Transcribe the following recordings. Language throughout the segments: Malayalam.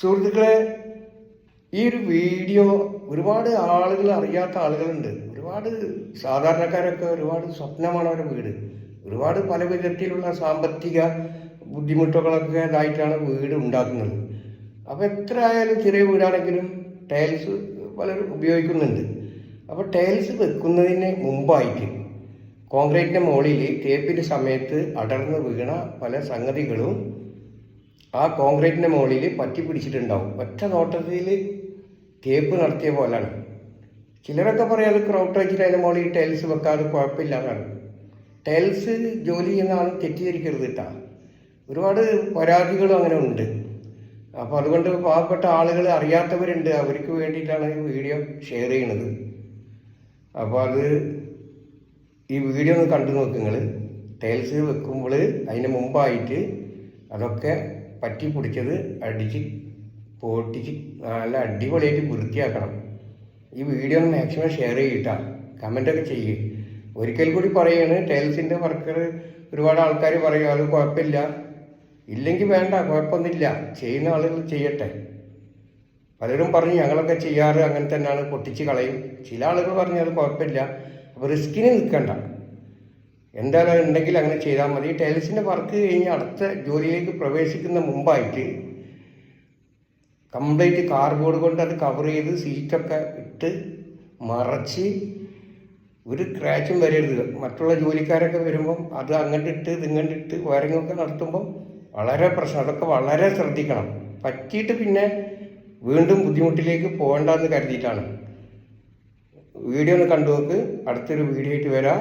സുഹൃത്തുക്കളെ ഈ ഒരു വീഡിയോ ഒരുപാട് ആളുകൾ അറിയാത്ത ആളുകളുണ്ട്. ഒരുപാട് സാധാരണക്കാരൊക്കെ ഒരുപാട് സ്വപ്നമാണ് അവരുടെ വീട്. ഒരുപാട് പല വിധത്തിലുള്ള സാമ്പത്തിക ബുദ്ധിമുട്ടുകളൊക്കെ ഇതായിട്ടാണ് വീട് ഉണ്ടാക്കുന്നത്. അപ്പോൾ എത്ര ആയാലും ചെറിയ വീടാണെങ്കിലും ടൈൽസ് പലരും ഉപയോഗിക്കുന്നുണ്ട്. അപ്പോൾ ടൈൽസ് വെക്കുന്നതിന് മുമ്പായിട്ട് കോൺക്രീറ്റിന്റെ മുകളിൽ തേപ്പിന്റെ സമയത്ത് അടർന്ന് വീണ പല സംഗതികളും ആ കോൺക്രീറ്റിന്റെ മുകളിൽ പറ്റി പിടിച്ചിട്ടുണ്ടാവും. ഒറ്റ നോട്ടത്തിൽ തേപ്പ് നടത്തിയ പോലാണ്. ചിലരൊക്കെ പറയും അത് ക്രൗട്ട് വെച്ചിട്ട് അതിന്റെ മുകളിൽ ടൈൽസ് വെക്കാതെ കുഴപ്പമില്ല എന്നാണ് ടൈൽസ് ജോലി ചെയ്യുന്ന ആൾ തെറ്റിദ്ധരിക്കരുത് കേട്ടാ ഒരുപാട് പരാതികളും അങ്ങനെ ഉണ്ട്. അപ്പോൾ അതുകൊണ്ട് പാവപ്പെട്ട ആളുകൾ അറിയാത്തവരുണ്ട്. അവർക്ക് വേണ്ടിയിട്ടാണ് ഈ വീഡിയോ ഷെയർ ചെയ്യണത് അപ്പോൾ അത് ഈ വീഡിയോ ഒന്ന് കണ്ടു നോക്ക് നിങ്ങൾ ടൈൽസ് വെക്കുമ്പോൾ അതിന് മുമ്പായിട്ട് അതൊക്കെ പറ്റി പിടിച്ചത് അടിച്ച് പൊട്ടിച്ച് നല്ല അടിപൊളിയായിട്ട് വൃത്തിയാക്കണം. ഈ വീഡിയോ മാക്സിമം ഷെയർ ചെയ്യട്ടാ കമന്റൊക്കെ ചെയ്യ്. ഒരിക്കൽ കൂടി പറയാണ് ടൈൽസിന്റെ വർക്കർ ഒരുപാട് ആൾക്കാർ പറയും അത് കുഴപ്പമില്ല. ഇല്ലെങ്കിൽ വേണ്ട കുഴപ്പമൊന്നുമില്ല. ചെയ്യുന്ന ആളുകൾ ചെയ്യട്ടെ. പലരും പറഞ്ഞു ഞങ്ങളൊക്കെ ചെയ്യാറ് അങ്ങനെ തന്നെയാണ്. പൊട്ടിച്ച് കളയും. ചില ആളുകൾ പറഞ്ഞു അത് കുഴപ്പമില്ല. അപ്പോൾ റിസ്കിന് നിൽക്കണ്ട. എന്തായാലും ഉണ്ടെങ്കിൽ അങ്ങനെ ചെയ്താൽ മതി. ടൈൽസിന്റെ വർക്ക് കഴിഞ്ഞ് അടുത്ത ജോലിയിലേക്ക് പ്രവേശിക്കുന്ന മുമ്പായിട്ട് കംപ്ലീറ്റ് കാർബോർഡ് കൊണ്ട് അത് കവർ ചെയ്ത് സീറ്റൊക്കെ ഇട്ട് മറച്ച് ഒരു ക്രാച്ചും വരരുത്. മറ്റുള്ള ജോലിക്കാരൊക്കെ വരുമ്പം അത് അങ്ങോട്ടിട്ട് ഇതിങ്ങോട്ടിട്ട് വയറിങ്ങൊക്കെ നടത്തുമ്പം വളരെ പ്രശ്നം. അതൊക്കെ വളരെ ശ്രദ്ധിക്കണം. പറ്റിയിട്ട് പിന്നെ വീണ്ടും ബുദ്ധിമുട്ടിലേക്ക് പോകണ്ടെന്ന് കരുതിയിട്ടാണ്. വീഡിയോ ഒന്ന് കണ്ടു നോക്ക്. അടുത്തൊരു വീഡിയോ ആയിട്ട് വരാം.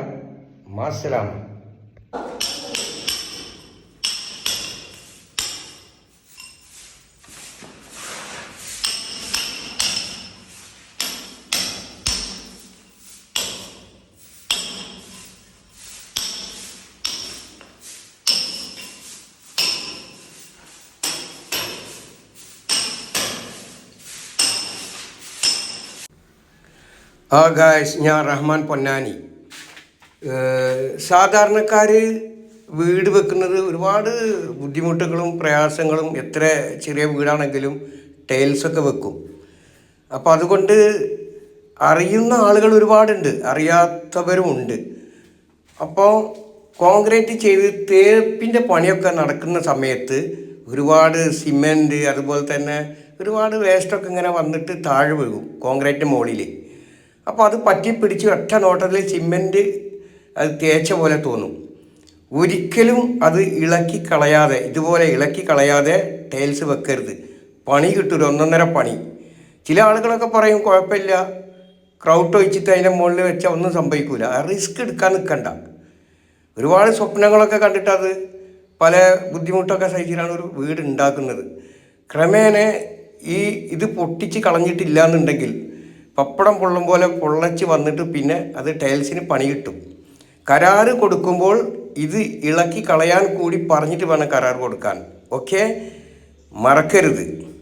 Masa Ah uh, guys, yang Rahman pun nani. സാധാരണക്കാർ വീട് വെക്കുന്നത് ഒരുപാട് ബുദ്ധിമുട്ടുകളും പ്രയാസങ്ങളും എത്ര ചെറിയ വീടാണെങ്കിലും ടൈൽസൊക്കെ വെക്കും. അപ്പോൾ അതുകൊണ്ട് അറിയുന്ന ആളുകൾ ഒരുപാടുണ്ട് അറിയാത്തവരുമുണ്ട് അപ്പോൾ കോൺക്രീറ്റ് ചെയ്ത് തേപ്പിന്റെ പണിയൊക്കെ നടക്കുന്ന സമയത്ത് ഒരുപാട് സിമെന്റ് അതുപോലെ തന്നെ ഒരുപാട് വേസ്റ്റൊക്കെ ഇങ്ങനെ വന്നിട്ട് താഴെ വീഴും കോൺക്രീറ്റ് മുകളിൽ അപ്പോൾ അത് പറ്റിപ്പിടിച്ച് ഒറ്റ നോട്ടത്തിൽ സിമെന്റ് അത് തേച്ച പോലെ തോന്നും. ഒരിക്കലും അത് ഇളക്കി കളയാതെ ഇതുപോലെ ഇളക്കി കളയാതെ ടൈൽസ് വെക്കരുത്. പണി കിട്ടൂല ഒന്നൊന്നര പണി. ചില ആളുകളൊക്കെ പറയും കുഴപ്പമില്ല. ക്രൗട്ട് ഒഴിച്ചിട്ട് അതിന്റെ മുകളിൽ വെച്ചാൽ ഒന്നും സംഭവിക്കില്ല ആ റിസ്ക് എടുക്കാൻ നിൽക്കണ്ട ഒരുപാട് സ്വപ്നങ്ങളൊക്കെ കണ്ടിട്ട് അത് പല ബുദ്ധിമുട്ടൊക്കെ സഹിച്ചിട്ടാണ് ഒരു വീട് ഉണ്ടാക്കുന്നത്. ക്രമേണ ഈ ഇത് പൊട്ടിച്ച് കളഞ്ഞിട്ടില്ല എന്നുണ്ടെങ്കിൽ പപ്പടം പൊള്ളും പോലെ പൊള്ളച്ച് വന്നിട്ട് പിന്നെ അത് ടൈൽസിന് പണി കിട്ടും. കരാറ് കൊടുക്കുമ്പോൾ ഇത് ഇളക്കി കളയാൻ കൂടി പറഞ്ഞിട്ട് വേണം കരാർ കൊടുക്കാൻ. ഓക്കെ മറക്കരുത്.